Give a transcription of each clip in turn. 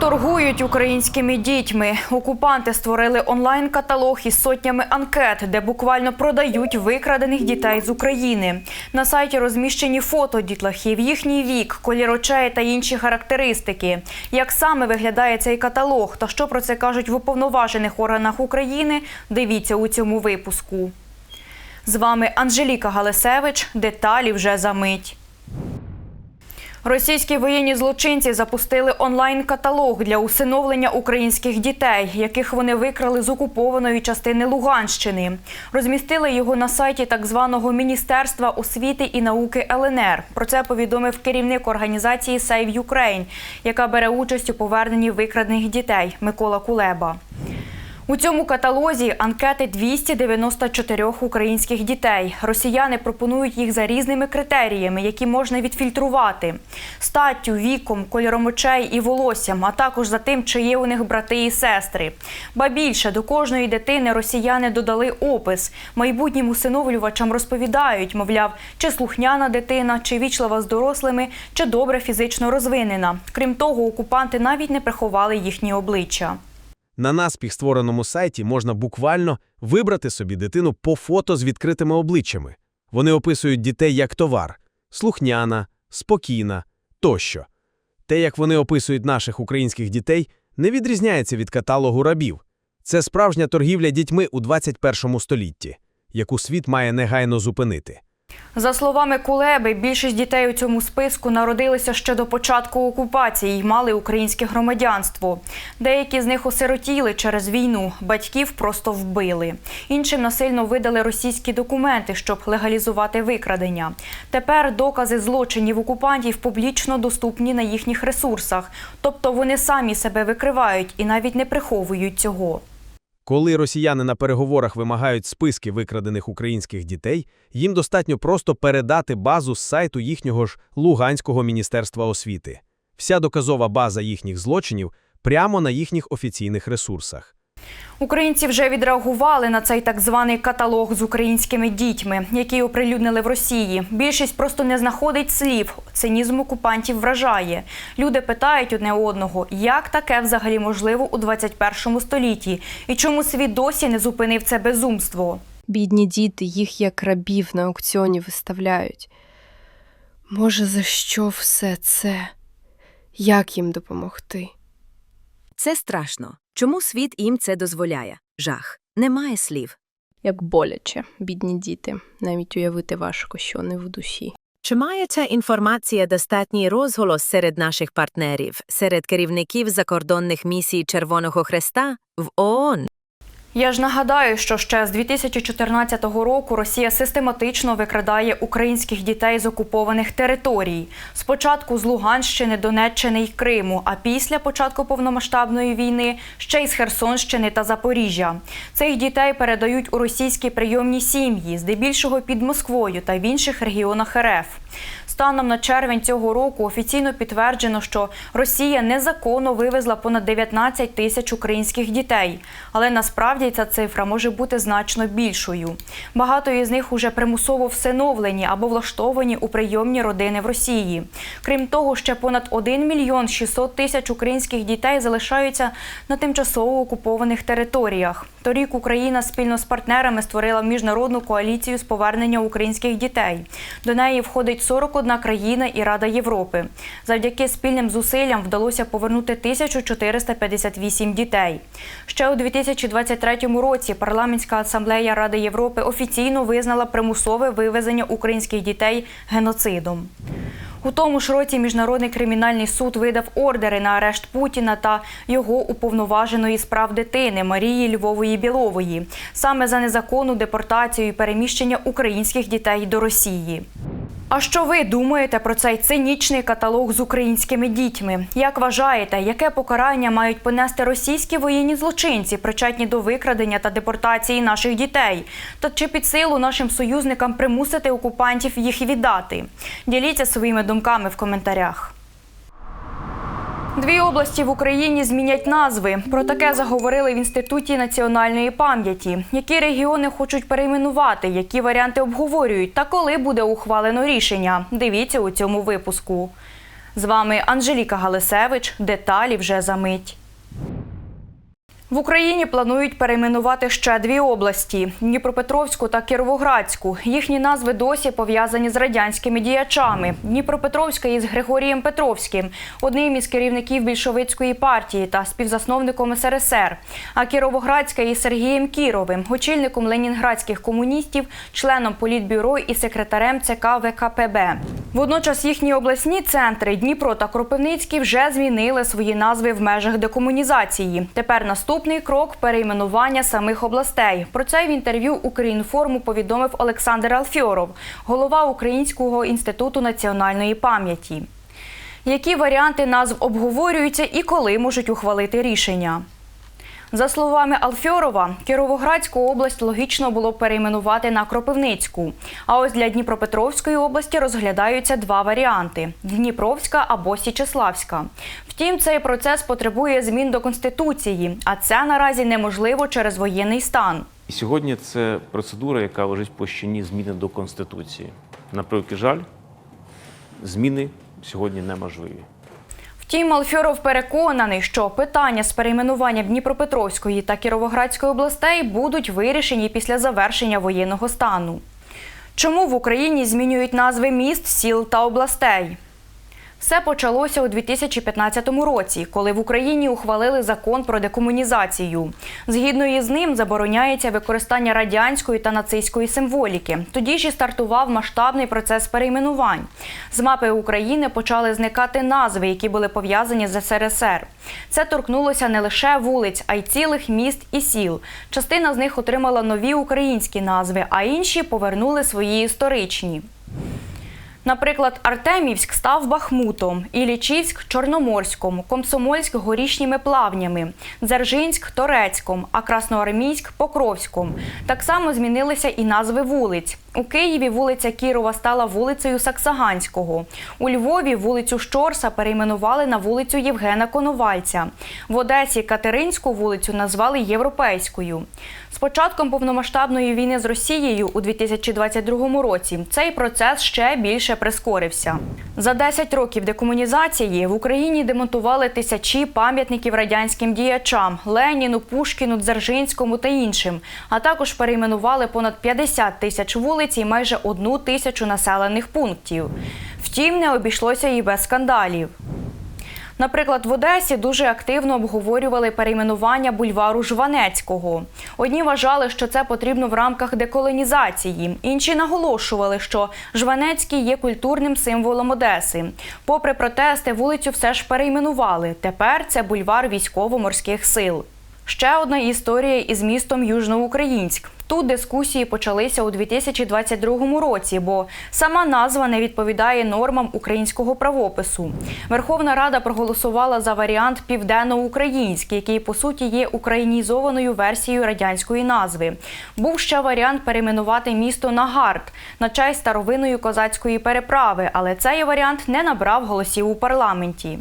Торгують українськими дітьми. Окупанти створили онлайн-каталог із сотнями анкет, де буквально продають викрадених дітей з України. На сайті розміщені фото дітлахів, їхній вік, колір очей та інші характеристики. Як саме виглядає цей каталог та що про це кажуть в уповноважених органах України, дивіться у цьому випуску. З вами Анжеліка Галисевич. Деталі вже за мить. Російські воєнні злочинці запустили онлайн-каталог для усиновлення українських дітей, яких вони викрали з окупованої частини Луганщини. Розмістили його на сайті так званого Міністерства освіти і науки ЛНР. Про це повідомив керівник організації Save Ukraine, яка бере участь у поверненні викрадених дітей Микола Кулеба. У цьому каталозі анкети 294 українських дітей. Росіяни пропонують їх за різними критеріями, які можна відфільтрувати: статтю, віком, кольором очей і волоссям, а також за тим, чи є у них брати і сестри. Ба більше до кожної дитини росіяни додали опис. Майбутнім усиновлювачам розповідають, мовляв, чи слухняна дитина, чи вічлива з дорослими, чи добре фізично розвинена. Крім того, окупанти навіть не приховали їхні обличчя. На наспіх створеному сайті можна буквально вибрати собі дитину по фото з відкритими обличчями. Вони описують дітей як товар – слухняна, спокійна тощо. Те, як вони описують наших українських дітей, не відрізняється від каталогу рабів. Це справжня торгівля дітьми у 21 столітті, яку світ має негайно зупинити. За словами Кулеби, більшість дітей у цьому списку народилися ще до початку окупації і мали українське громадянство. Деякі з них осиротіли через війну, батьків просто вбили. Іншим насильно видали російські документи, щоб легалізувати викрадення. Тепер докази злочинів окупантів публічно доступні на їхніх ресурсах, тобто вони самі себе викривають і навіть не приховують цього. Коли росіяни на переговорах вимагають списки викрадених українських дітей, їм достатньо просто передати базу з сайту їхнього ж Луганського міністерства освіти. Вся доказова база їхніх злочинів прямо на їхніх офіційних ресурсах. Українці вже відреагували на цей так званий каталог з українськими дітьми, який оприлюднили в Росії. Більшість просто не знаходить слів. Цинізм окупантів вражає. Люди питають одне одного, як таке взагалі можливо у 21 столітті, і чому світ досі не зупинив це безумство. Бідні діти, їх як рабів на аукціоні виставляють. Може, за що все це? Як їм допомогти? Це страшно. Чому світ їм це дозволяє? Жах. Немає слів. Як боляче, бідні діти, навіть уявити важко, що не в душі. Чи має ця інформація достатній розголос серед наших партнерів, серед керівників закордонних місій Червоного Хреста в ООН? Я ж нагадаю, що ще з 2014 року Росія систематично викрадає українських дітей з окупованих територій. Спочатку з Луганщини, Донеччини й Криму, а після початку повномасштабної війни ще й з Херсонщини та Запоріжжя. Цих дітей передають у російські прийомні сім'ї, здебільшого під Москвою та в інших регіонах РФ. Станом на червень цього року офіційно підтверджено, що Росія незаконно вивезла понад 19 тисяч українських дітей, але насправді ця цифра може бути значно більшою. Багато із них уже примусово всиновлені або влаштовані у прийомні родини в Росії. Крім того, ще понад 1 мільйон 600 тисяч українських дітей залишаються на тимчасово окупованих територіях. Торік Україна спільно з партнерами створила міжнародну коаліцію з повернення українських дітей. До неї входить 41 країна і Рада Європи. Завдяки спільним зусиллям вдалося повернути 1458 дітей. Ще у 2023 році парламентська асамблея Ради Європи офіційно визнала примусове вивезення українських дітей геноцидом. У тому ж році Міжнародний кримінальний суд видав ордери на арешт Путіна та його уповноваженої з прав дитини Марії Львової Білової саме за незаконну депортацію і переміщення українських дітей до Росії. А що ви думаєте про цей цинічний каталог з українськими дітьми? Як вважаєте, яке покарання мають понести російські воєнні злочинці, причетні до викрадення та депортації наших дітей? Та чи під силу нашим союзникам примусити окупантів їх віддати? Діліться своїми думками в коментарях. Дві області в Україні змінять назви. Про таке заговорили в Інституті національної пам'яті. Які регіони хочуть перейменувати, які варіанти обговорюють та коли буде ухвалено рішення. Дивіться у цьому випуску. З вами Анжеліка Галисевич. Деталі вже за мить. В Україні планують перейменувати ще дві області Дніпропетровську та Кіровоградську. Їхні назви досі пов'язані з радянськими діячами. Дніпропетровська із Григорієм Петровським, одним із керівників більшовицької партії та співзасновником СРСР. А Кіровоградська із Сергієм Кіровим, очільником ленінградських комуністів, членом політбюро і секретарем ЦК ВКПБ. Водночас їхні обласні центри Дніпро та Кропивницький вже змінили свої назви в межах декомунізації. Тепер наступний крок перейменування самих областей. Про це в інтерв'ю Українформу повідомив Олександр Алфьоров, голова Українського інституту національної пам'яті. Які варіанти назв обговорюються і коли можуть ухвалити рішення? За словами Алфьорова, Кіровоградську область логічно було перейменувати на Кропивницьку. А ось для Дніпропетровської області розглядаються два варіанти: Дніпровська або Січеславська. Втім, цей процес потребує змін до конституції, а це наразі неможливо через воєнний стан. І сьогодні це процедура, яка лежить в площині зміни до Конституції. На жаль, зміни сьогодні неможливі. Втім, Алфьоров переконаний, що питання з перейменуванням Дніпропетровської та Кіровоградської областей будуть вирішені після завершення воєнного стану. Чому в Україні змінюють назви міст, сіл та областей? Все почалося у 2015 році, коли в Україні ухвалили закон про декомунізацію. Згідно із ним забороняється використання радянської та нацистської символіки. Тоді ж і стартував масштабний процес перейменувань. З мапи України почали зникати назви, які були пов'язані з СРСР. Це торкнулося не лише вулиць, а й цілих міст і сіл. Частина з них отримала нові українські назви, а інші повернули свої історичні. Наприклад, Артемівськ став Бахмутом, Ілічівськ Чорноморськом, Комсомольськ горішніми плавнями, Дзержинськ Торецьком, а Красноармійськ Покровськом. Так само змінилися і назви вулиць. У Києві вулиця Кірова стала вулицею Саксаганського. У Львові вулицю Щорса перейменували на вулицю Євгена Коновальця. В Одесі Катеринську вулицю назвали Європейською. З початком повномасштабної війни з Росією у 2022 році цей процес ще більше прискорився. За 10 років декомунізації в Україні демонтували тисячі пам'ятників радянським діячам Леніну, Пушкіну, Дзержинському та іншим, а також перейменували понад 50 тисяч вулиць і майже одну тисячу населених пунктів. Втім, не обійшлося і без скандалів. Наприклад, в Одесі дуже активно обговорювали перейменування бульвару Жванецького. Одні вважали, що це потрібно в рамках деколонізації. Інші наголошували, що Жванецький є культурним символом Одеси. Попри протести, вулицю все ж перейменували. Тепер це бульвар військово-морських сил. Ще одна історія із містом Южноукраїнськ. Тут дискусії почалися у 2022 році, бо сама назва не відповідає нормам українського правопису. Верховна Рада проголосувала за варіант Південноукраїнськ, який по суті є українізованою версією радянської назви. Був ще варіант перейменувати місто на Гард на честь старовинної козацької переправи, але цей варіант не набрав голосів у парламенті.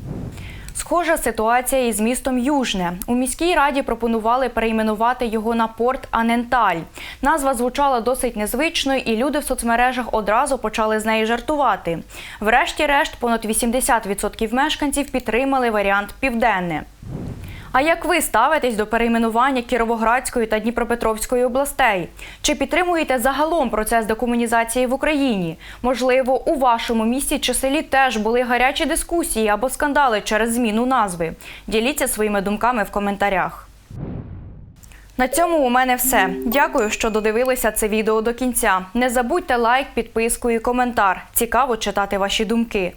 Схожа ситуація із містом Южне. У міській раді пропонували перейменувати його на порт Аненталь. Назва звучала досить незвично, і люди в соцмережах одразу почали з неї жартувати. Врешті-решт, понад 80% мешканців підтримали варіант Південне. А як ви ставитесь до перейменування Кіровоградської та Дніпропетровської областей? Чи підтримуєте загалом процес декомунізації в Україні? Можливо, у вашому місті чи селі теж були гарячі дискусії або скандали через зміну назви? Діліться своїми думками в коментарях. На цьому у мене все. Дякую, що додивилися це відео до кінця. Не забудьте лайк, підписку і коментар. Цікаво читати ваші думки.